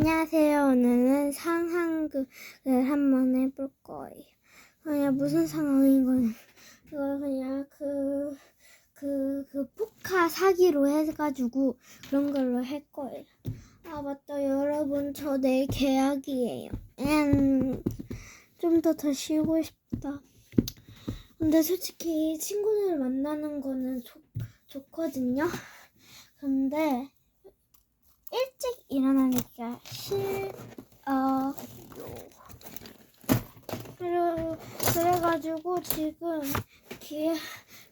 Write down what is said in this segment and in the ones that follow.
안녕하세요. 오늘은 상황극을 한번 해볼 거예요. 그냥 무슨 상황인 거는 이걸 그냥 그, 그, 그 포카 사기로 해가지고 그런 걸로 할 거예요. 아, 맞다. 여러분, 저 내일 계약이에요. 음, 좀더더 쉬고 싶다. 근데 솔직히 친구들 만나는 거는 좋, 좋거든요. 근데 일찍 일어나니까 싫어요. 그래, 그래가지고 지금 계약,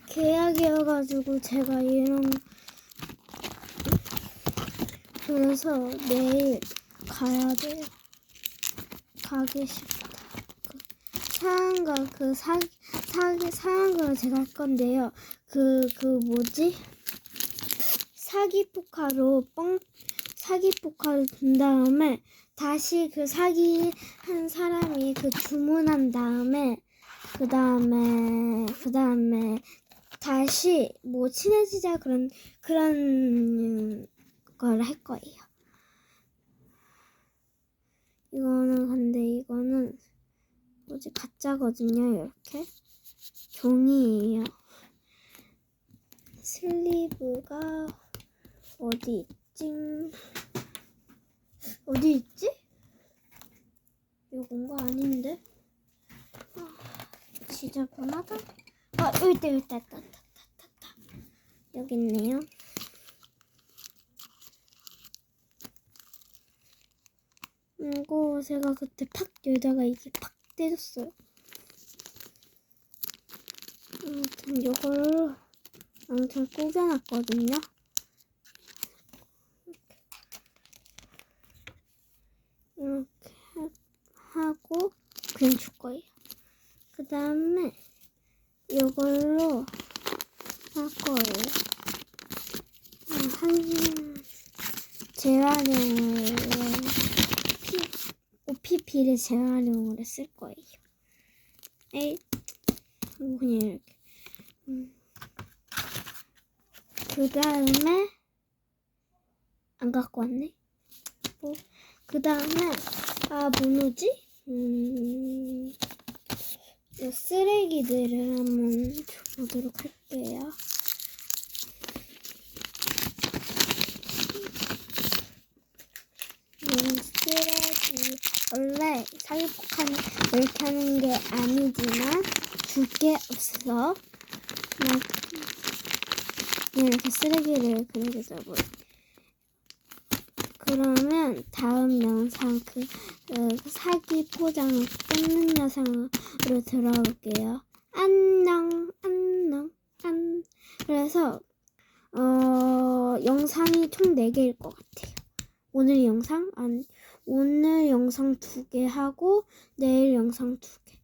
계약이어가지고 제가 이런 그래서 내일 가야 돼요. 가기 싫다. 그 사랑과 그 사, 사, 사랑과 제가 할 건데요. 그, 그 뭐지? 사기 포카로 뻥, 사기 포카를 준 다음에 다시 그 사기 한 사람이 그 주문한 다음에 그 다음에 그 다음에 다시 뭐 친해지자 그런 그런 걸 할 거예요. 이거는 근데 이거는 뭐지 가짜거든요. 이렇게 종이에요. 슬리브가 어디 있지? 어디 있지? 이건가 아닌데? 아, 지저분하다. 아, 여기 있다, 여기 있다, 있다, 있다, 있다, 있다. 여기 있네요. 이거 제가 그때 팍 열다가 이게 팍 때렸어요. 아무튼 이걸 아무튼 꾸겨놨거든요. 이렇게 하고 그냥 줄 거예요. 그 다음에 이걸로 할 거예요. 음, 한 재활용을 피, OPP를 재활용을 쓸 거예요. 에이, 그냥 이렇게. 음. 그 다음에 안 갖고 왔네. 뭐, 그 다음에 아 뭐누지? 음, 이 쓰레기들을 한번 줘보도록 할게요. 이 쓰레기 원래 사기폭탄 이렇게 하는 게 아니지만 줄 게 없어서 그냥 이렇게 쓰레기를 그렇게 써버려. 그러면 다음 영상 그, 그 사기 포장 끊는 영상으로 들어올게요. 안녕, 안녕, 안. 그래서 어 영상이 총 4개일 것 같아요. 오늘 영상 안 오늘 영상 2개 하고 내일 영상 2개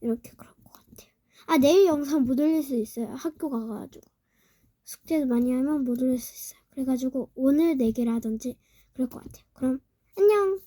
이렇게 그럴 것 같아요. 아 내일 영상 못 올릴 수 있어요. 학교 가가지고 숙제도 많이 하면 못 올릴 수 있어요. 그래가지고 오늘 4개라든지 그럴 것 같아요. 그럼 안녕.